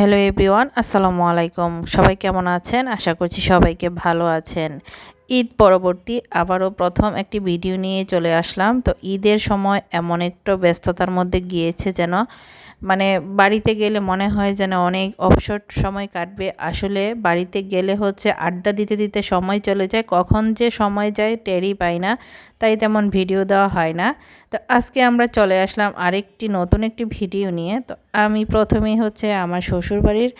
Hello everyone, আসসালামু আলাইকুম। সবাই কেমন আছেন? আশা করছি সবাইকে ভালো আছেন। ঈদ পরবর্তী আবারও প্রথম একটি ভিডিও নিয়ে চলে আসলাম। তো ঈদের সময় এমন একটু ব্যস্ততার মধ্যে গিয়েছে যেন মানে বাড়িতে গেলে মনে হয় যেন অনেক অবসর সময় কাটবে। আসলে বাড়িতে গেলে হচ্ছে আড্ডা দিতে দিতে সময় চলে যায়। কখন যে সময় যায় টেরই পাই না, তাই তেমন ভিডিও দেওয়া হয় না। তো আজকে আমরা চলে আসলাম আরেকটি নতুন একটি ভিডিও নিয়ে। তো আমি প্রথমেই হচ্ছে আমার শ্বশুরবাড়ির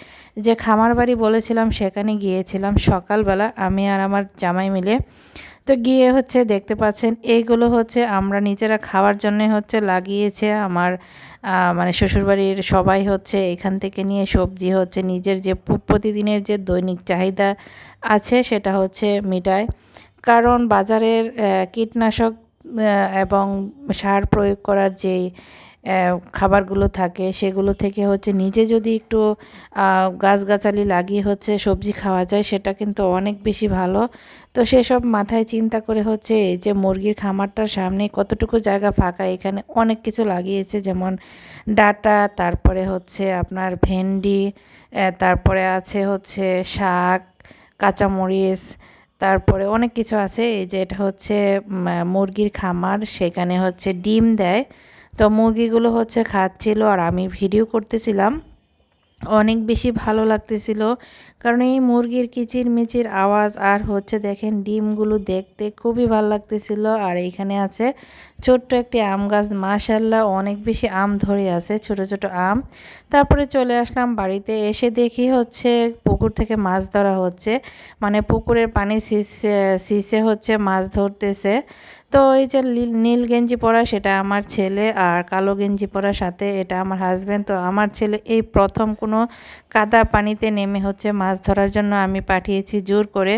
যে খামার বাড়ি বলেছিলাম, সেখানে গিয়েছিলাম সকালবেলা। আমি আর আমার জামাই মিলে। তো গিয়ে হচ্ছে দেখতে পাচ্ছেন এইগুলো হচ্ছে আমরা নিজেরা খাওয়ার জন্য হচ্ছে লাগিয়েছে আমার মানে শ্বশুরবাড়ির সবাই হচ্ছে এখান থেকে নিয়ে সবজি হচ্ছে নিজের যে প্রতিদিনের যে দৈনিক চাহিদা আছে সেটা হচ্ছে মিটায়। কারণ বাজারের কীটনাশক এবং সার প্রয়োগ করার যেই খাবারগুলো থাকে, সেগুলো থেকে হচ্ছে নিজে যদি একটু গাছগাছালি লাগিয়ে হচ্ছে সবজি খাওয়া যায়, সেটা কিন্তু অনেক বেশি ভালো। তো সেসব মাথায় চিন্তা করে হচ্ছে এই যে মুরগির খামারটার সামনে কতটুকু জায়গা ফাঁকা, এখানে অনেক কিছু লাগিয়েছে, যেমন ডাটা, তারপরে হচ্ছে আপনার ভেন্ডি তারপরে আছে হচ্ছে শাক, কাঁচামরিচ, তারপরে অনেক কিছু আছে। এই যে এটা হচ্ছে মুরগির খামার, সেখানে হচ্ছে ডিম দেয়। তো মুরগিগুলো হচ্ছে খাচ্ছিল আর আমি ভিডিও করতেছিলাম। অনেক বেশি ভালো লাগতেছিল। কারণ এই মুরগির কিচির মিচির আওয়াজ আর হচ্ছে দেখেন ডিমগুলো দেখতে খুবই ভালো লাগতেছিল। আর এইখানে আছে ছোট্ট একটি আম গাছ। মাশাল্লাহ অনেক বেশি আম ধরে আছে, ছোট ছোট আম। তারপরে চলে আসলাম বাড়িতে। এসে দেখি হচ্ছে পুকুর থেকে মাছ ধরা হচ্ছে। মানে পুকুরের পানি সিসে সিসে হচ্ছে মাছ ধরতেছে। তো এই যে নীল গেঞ্জি পরা সেটা আমার ছেলে আর কালো গেঞ্জি পরা সাথে এটা আমার হাজব্যান্ড তো আমার ছেলে এই প্রথম কোনো কাদা পানিতে নেমে হচ্ছে মাছ ধরার জন্য আমি পাঠিয়েছি জোর করে।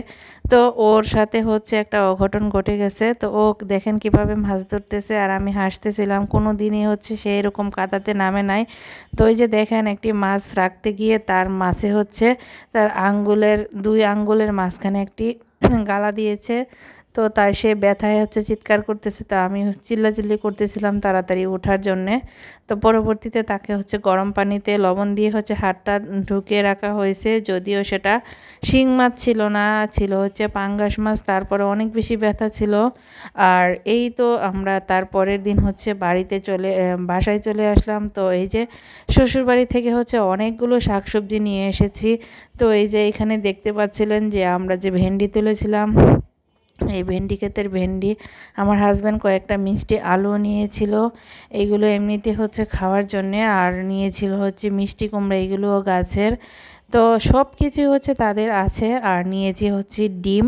তো ওর সাথে হচ্ছে একটা অঘটন ঘটে গেছে। তো ও দেখেন কীভাবে মাছ ধরতেছে আর আমি হাসতেছিলাম। কোনো দিনই হচ্ছে সেই রকম কাদাতে নামে নাই। তো ওই যে দেখেন একটি মাছ রাখতে গিয়ে তার মাছে হচ্ছে তার আঙ্গুলের, দুই আঙ্গুলের মাঝখানে একটি গালা দিয়েছে। তো তাই সে ব্যথায় হচ্ছে চিৎকার করতেছে। তো আমি চিল্লাচিল্লি করতেছিলাম তাড়াতাড়ি ওঠার জন্যে। তো পরবর্তীতে তাকে হচ্ছে গরম পানিতে লবণ দিয়ে হচ্ছে হাতটা ঢুকিয়ে রাখা হয়েছে। যদিও সেটা শিং মাছ ছিল না, ছিল হচ্ছে পাঙ্গাস মাছ, তারপরে অনেক বেশি ব্যথা ছিল। আর এই তো আমরা তার পরের দিন হচ্ছে বাড়িতে চলে বাসায় চলে আসলাম। তো এই যে শ্বশুরবাড়ি থেকে হচ্ছে অনেকগুলো শাকসবজি নিয়ে এসেছি। তো এই যে এখানে দেখতে পাচ্ছিলেন যে আমরা যে ভেন্ডি তুলেছিলাম এই ভেন্ডি ক্ষেতের ভেন্ডি। আমার হাজব্যান্ড কয়েকটা মিষ্টি আলু নিয়েছিল। এইগুলো এমনিতে হচ্ছে খাওয়ার জন্যে আর নিয়েছিল হচ্ছে মিষ্টি কুমড়া এইগুলোও গাছের। তো সব কিছুই হচ্ছে তাদের আছে আর নিয়েছি হচ্ছে ডিম।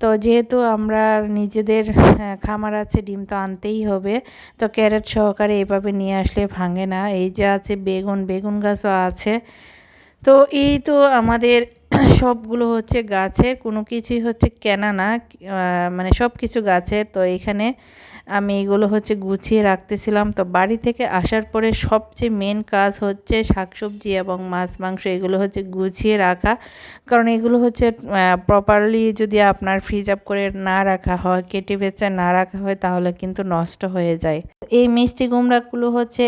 তো যেহেতু আমরা নিজেদের হ্যাঁ, খামার আছে ডিম তো আনতেই হবে। তো ক্যারেট সহকারে এভাবে নিয়ে আসলে ভাঙে না। এই যে আছে বেগুন বেগুন গাছও আছে। তো এই তো আমাদের সবগুলো হচ্ছে গাছের কোনো কিছুই হচ্ছে কেনা না মানে সব কিছু গাছের। তো এখানে আমি এগুলো হচ্ছে গুছিয়ে রাখতেছিলাম। তো বাড়ি থেকে আসার পরে সবচেয়ে মেন কাজ হচ্ছে শাকসবজি এবং মাছ, মাংস এগুলো হচ্ছে গুছিয়ে রাখা। কারণ এগুলো হচ্ছে প্রপারলি যদি আপনার ফ্রিজ আপ করে না রাখা হয়, কেটে বেচে না রাখা হয়, তাহলে কিন্তু নষ্ট হয়ে যায়। এই মিষ্টি কুমড়াগুলো হচ্ছে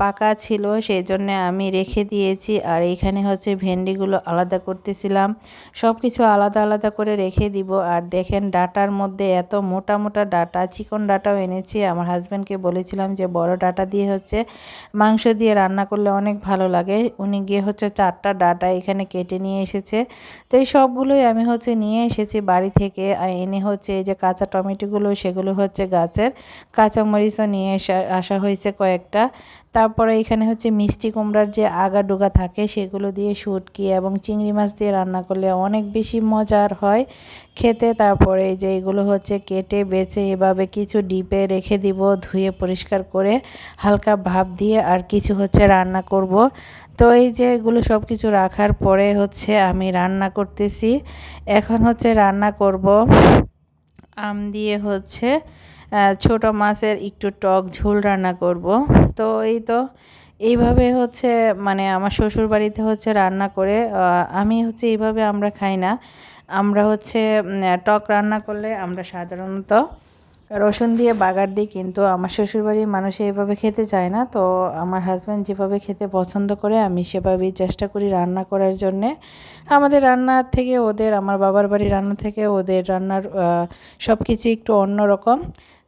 পাকা ছিল সেই জন্য আমি রেখে দিয়েছি। আর এখানে হচ্ছে ভেন্ডিগুলো আলাদা করতেছিলাম। সব কিছু আলাদা আলাদা করে রেখে দিব। আর দেখেন ডাটার মধ্যে এত মোটা মোটা ডাটা, চিকন ডাটাও এনেছি। আমার হাজব্যান্ডকে বলেছিলাম যে, বড় ডাটা দিয়ে হচ্ছে মাংস দিয়ে রান্না করলে অনেক ভালো লাগে। উনি গিয়ে হচ্ছে চারটা ডাটা এখানে কেটে নিয়ে এসেছে। তো এই সবগুলোই আমি হচ্ছে নিয়ে এসেছি বাড়ি থেকে। আর এনে হচ্ছে এই যে কাঁচা টমেটোগুলো, সেগুলো হচ্ছে গাছের কাঁচামরিচও নিয়ে আসা হয়েছে কয়েকটা। তারপরে এখানে হচ্ছে মিষ্টি কুমড়ার যে আগা ডোগা থাকে, সেগুলো দিয়ে শুটকি এবং চিংড়ি মাছ দিয়ে রান্না করলে অনেক বেশি মজার হয় খেতে। তারপরে যে এগুলো হচ্ছে কেটে, বেছে এভাবে কিছু ডিপে রেখে দিব, ধুয়ে পরিষ্কার করে হালকা ভাপ দিয়ে আর কিছু হচ্ছে রান্না করব। তো এই যে এগুলো সব কিছু রাখার পরে হচ্ছে আমি রান্না করতেছি। এখন হচ্ছে রান্না করব। আম দিয়ে হচ্ছে ছোট মাছের একটু টক ঝোল রান্না করব। তো এই তো, এইভাবে হচ্ছে মানে আমার শ্বশুর বাড়িতে হচ্ছে রান্না করে আমি হচ্ছে এইভাবে আমরা খাই না। আমরা হচ্ছে টক রান্না করলে আমরা সাধারণত রসুন দিয়ে বাগার দিই কিন্তু আমার শ্বশুরবাড়ির মানুষ এভাবে খেতে চায় না। তো আমার হাজব্যান্ড যেভাবে খেতে পছন্দ করে, আমি সেভাবেই চেষ্টা করি রান্না করার জন্যে। আমাদের রান্নার থেকে ওদের, আমার বাবার বাড়ির রান্না থেকে ওদের রান্নার সব কিছু একটু অন্যরকম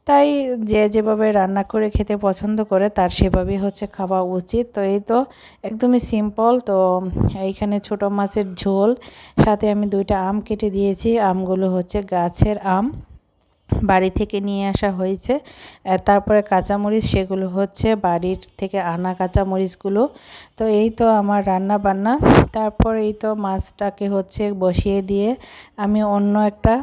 তাই যে যেভাবে রান্না করে খেতে পছন্দ করে, তার সেভাবেই হচ্ছে খাওয়া উচিত। তো এই তো একদমই সিম্পল তো এইখানে ছোট মাছের ঝোল, সাথে আমি দুইটা আম কেটে দিয়েছি। আমগুলো হচ্ছে গাছের আম। বাড়ি থেকে নিয়ে আসা হয়েছে। তারপরে কাঁচামরিচ, সেগুলো হচ্ছে বাড়ির থেকে আনা কাঁচামরিচগুলো। তো এই তো আমার রান্না বান্না তারপর এই তো মাছটাকে হচ্ছে বসিয়ে দিয়ে আমি অন্য একটা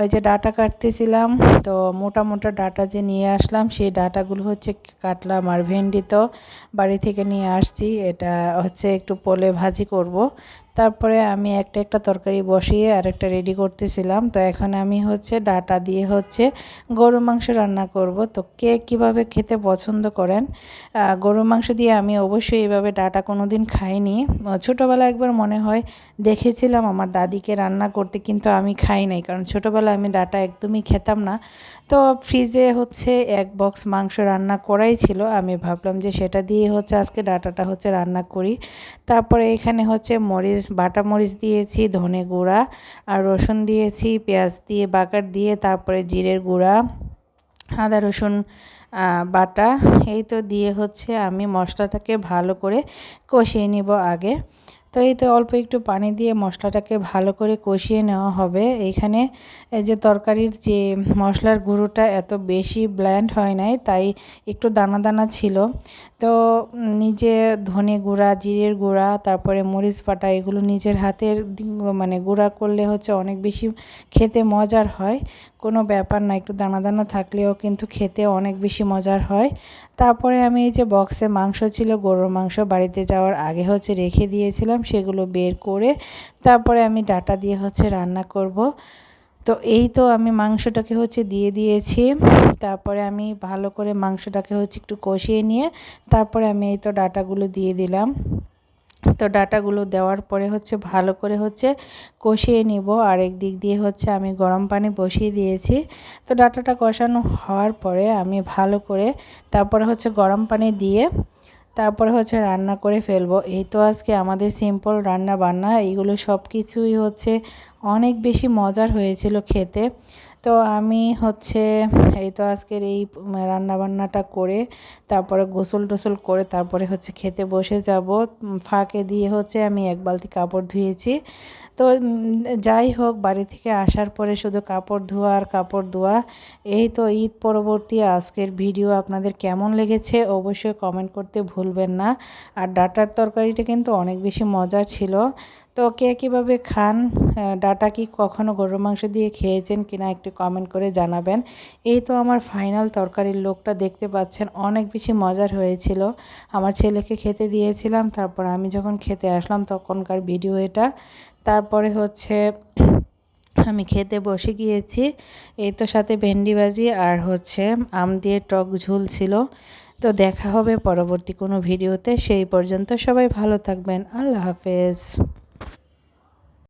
ওই যে ডাটা কাটতেছিলাম, তো মোটা মোটা ডাটা যে নিয়ে আসলাম, সেই ডাটাগুলো হচ্ছে কাটলাম আর ভেন্ডি তো বাড়ি থেকে নিয়ে আসছি, এটা হচ্ছে একটু পোলে ভাজি করব। তারপরে আমি একটা একটা তরকারি বসিয়ে আর একটা রেডি করতেছিলাম, তো এখন আমি হচ্ছে ডাটা দিয়ে হচ্ছে গরু মাংস রান্না করব। তো কে কীভাবে খেতে পছন্দ করেন গরু মাংস দিয়ে আমি অবশ্যই এইভাবে ডাটা কোনো দিন খাইনি ছোটোবেলায় একবার মনে হয় দেখেছিলাম আমার দাদিকে রান্না করতে, কিন্তু আমি খাই নাই, কারণ ছোটোবেলায় আমি ডাটা একদমই খেতাম না। তো ফ্রিজে হচ্ছে এক বক্স মাংস রান্না করাই ছিল। আমি ভাবলাম যে সেটা দিয়ে হচ্ছে আজকে ডাটাটা হচ্ছে রান্না করি। তারপরে এখানে হচ্ছে মরিচ, বাটা মরিচ দিয়েছি, ধনে গুঁড়া আর রসুন দিয়েছি, পেঁয়াজ দিয়ে, বাগার দিয়ে, তারপরে জিরের গুঁড়া, আদা, রসুন বাটা এই তো দিয়ে হচ্ছে আমি মশলাটাকে ভালো করে কষিয়ে নিব আগে। তো এই তো অল্প একটু পানি দিয়ে মশলাটাকে ভালো করে কষিয়ে নেওয়া হবে। এইখানে এই যে তরকারির যে মশলার গুঁড়োটা এত বেশি ব্ল্যান্ড হয় নাই, তাই একটু দানা দানা ছিল। তো নিজে ধনে গুঁড়া, জিরের গুঁড়া, তারপরে মরিচ পাটা এগুলো নিজের হাতের মানে গুঁড়া করলে হচ্ছে অনেক বেশি খেতে মজার হয়। কোনো ব্যাপার না, একটু দানা দানা থাকলেও কিন্তু খেতে অনেক বেশি মজার হয়। তারপরে আমি এই যে বক্সে মাংস ছিল, গরুর মাংস বাড়িতে যাওয়ার আগে হচ্ছে রেখে দিয়েছিলাম। সেগুলো বের করে তারপরে আমি ডাটা দিয়ে হচ্ছে রান্না করব। তো এই তো আমি মাংসটাকে হচ্ছে দিয়ে দিয়েছি। তারপরে আমি ভালো করে মাংসটাকে হচ্ছে একটু কষিয়ে নিয়ে তারপরে আমি এই তো ডাটাগুলো দিয়ে দিলাম। তো ডাটাগুলো দেওয়ার পরে হচ্ছে ভালো করে হচ্ছে কষিয়ে নিব। আরেক দিক দিয়ে হচ্ছে আমি গরম পানি বসিয়ে দিয়েছি। তো ডাটাটা কষানো হওয়ার পরে আমি ভালো করে তারপরে হচ্ছে গরম পানি দিয়ে তারপরে হচ্ছে রান্না করে ফেলব। এই তো আজকে আমাদের সিম্পল রান্না বান্না এইগুলো সব কিছুই হচ্ছে অনেক বেশি মজার হয়েছিল খেতে। তো আমি হচ্ছে এই তো আজকের এই রান্নাবান্নাটা করে তারপরে গোসল টোসল করে তারপরে হচ্ছে খেতে বসে যাব। ফাঁকে দিয়ে হচ্ছে আমি এক বালতি কাপড় ধুয়েছি। তো যাই হোক, বাড়ি থেকে আসার পরে শুধু কাপড় ধোয়া আর কাপড় ধোয়া এই তো ঈদ পরবর্তী আজকের ভিডিও আপনাদের কেমন লেগেছে অবশ্যই কমেন্ট করতে ভুলবেন না। আর ডাটার তরকারিটা কিন্তু অনেক বেশি মজার ছিল। তো কে কীভাবে খান ডাটা কি কখনো গরুর মাংস দিয়ে খেয়েছেন কিনা একটু কমেন্ট করে জানাবেন। এই তো আমার ফাইনাল তরকারির লোকটা দেখতে পাচ্ছেন, অনেক বেশি মজার হয়েছিল। আমার ছেলেকে খেতে দিয়েছিলাম, তারপর আমি যখন খেতে আসলাম তখনকার ভিডিও এটা। তারপরে হচ্ছে আমি খেতে বসে গিয়েছি, এই তো সাথে ভেন্ডি ভাজি আর হচ্ছে আম দিয়ে টক ঝুল ছিল। তো দেখা হবে পরবর্তী কোনো ভিডিওতে সেই পর্যন্ত সবাই ভালো থাকবেন, আল্লাহ হাফেজ।